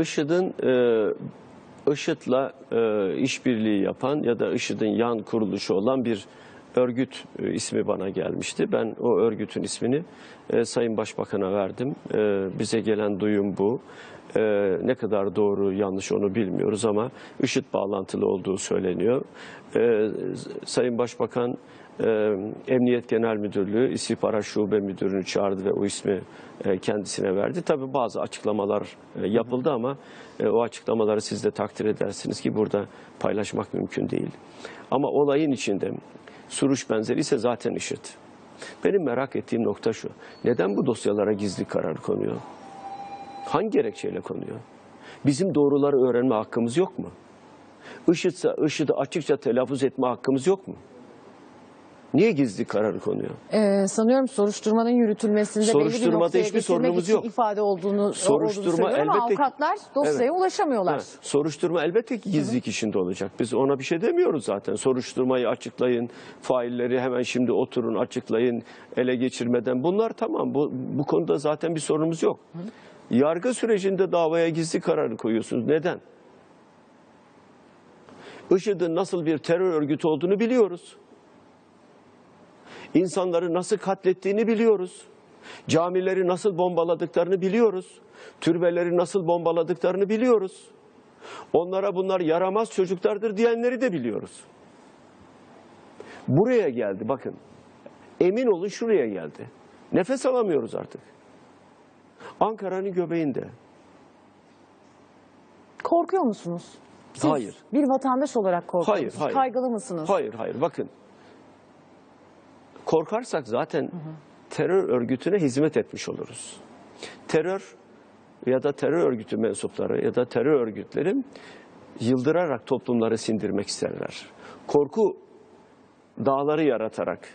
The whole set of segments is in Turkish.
IŞİD'in e, IŞİD'le e, işbirliği yapan ya da IŞİD'in yan kuruluşu olan bir örgüt e, ismi bana gelmişti. Ben o örgütün ismini e, Sayın Başbakan'a verdim. E, bize gelen duyum bu. E, ne kadar doğru yanlış onu bilmiyoruz ama IŞİD bağlantılı olduğu söyleniyor. E, Sayın Başbakan e, Emniyet Genel Müdürlüğü İstihbarat Şube Müdürünü çağırdı ve o ismi e, kendisine verdi. Tabii bazı açıklamalar e, yapıldı ama e, o açıklamaları siz de takdir edersiniz ki burada paylaşmak mümkün değil. Ama olayın içinde Suruç benzeri ise zaten IŞİD. Benim merak ettiğim nokta şu. Neden bu dosyalara gizli karar konuyor? Hangi gerekçeyle konuyor? Bizim doğruları öğrenme hakkımız yok mu? IŞİD'se IŞİD'i açıkça telaffuz etme hakkımız yok mu? Niye gizli karar konuyor? Ee, sanıyorum soruşturmanın yürütülmesinde belli bir Soruşturmada noktaya hiçbir getirmek sorunumuz için yok. ifade olduğunu, Soruşturma olduğunu söylüyor ama elbette ki- avukatlar dosyaya ulaşamıyorlar. Ha, soruşturma elbette ki gizlilik içinde olacak. Biz ona bir şey demiyoruz zaten. Soruşturmayı açıklayın, failleri hemen şimdi oturun açıklayın, ele geçirmeden. Bunlar tamam. Bu, bu konuda zaten bir sorunumuz yok. Yargı sürecinde davaya gizli kararı koyuyorsunuz. Neden? IŞİD'in nasıl bir terör örgütü olduğunu biliyoruz. İnsanları nasıl katlettiğini biliyoruz. Camileri nasıl bombaladıklarını biliyoruz. Türbeleri nasıl bombaladıklarını biliyoruz. Onlara bunlar yaramaz çocuklardır diyenleri de biliyoruz. Buraya geldi bakın. Emin olun şuraya geldi. Nefes alamıyoruz artık. Ankara'nın göbeğinde. Korkuyor musunuz? Siz Hayır. bir vatandaş olarak korkuyor Hayır, musunuz? hayır. Kaygılı mısınız? Hayır hayır bakın. Korkarsak zaten terör örgütüne hizmet etmiş oluruz. Terör ya da terör örgütü mensupları ya da terör örgütleri yıldırarak toplumları sindirmek isterler. Korku dağları yaratarak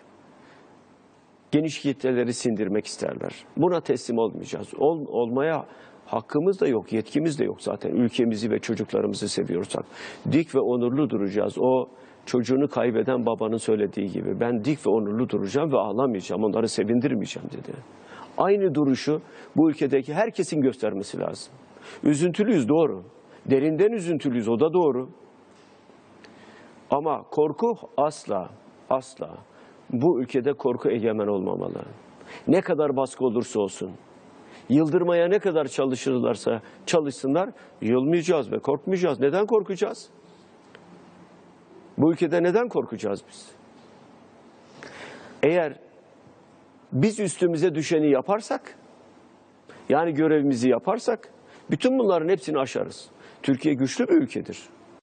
geniş kitleleri sindirmek isterler. Buna teslim olmayacağız. Ol, olmaya hakkımız da yok, yetkimiz de yok zaten. Ülkemizi ve çocuklarımızı seviyorsak. Dik ve onurlu duracağız. O çocuğunu kaybeden babanın söylediği gibi. Ben dik ve onurlu duracağım ve ağlamayacağım, onları sevindirmeyeceğim dedi. Aynı duruşu bu ülkedeki herkesin göstermesi lazım. Üzüntülüyüz doğru. Derinden üzüntülüyüz o da doğru. Ama korku asla, asla bu ülkede korku egemen olmamalı. Ne kadar baskı olursa olsun, yıldırmaya ne kadar çalışırlarsa çalışsınlar, yılmayacağız ve korkmayacağız. Neden korkacağız? Bu ülkede neden korkacağız biz? Eğer biz üstümüze düşeni yaparsak, yani görevimizi yaparsak, bütün bunların hepsini aşarız. Türkiye güçlü bir ülkedir.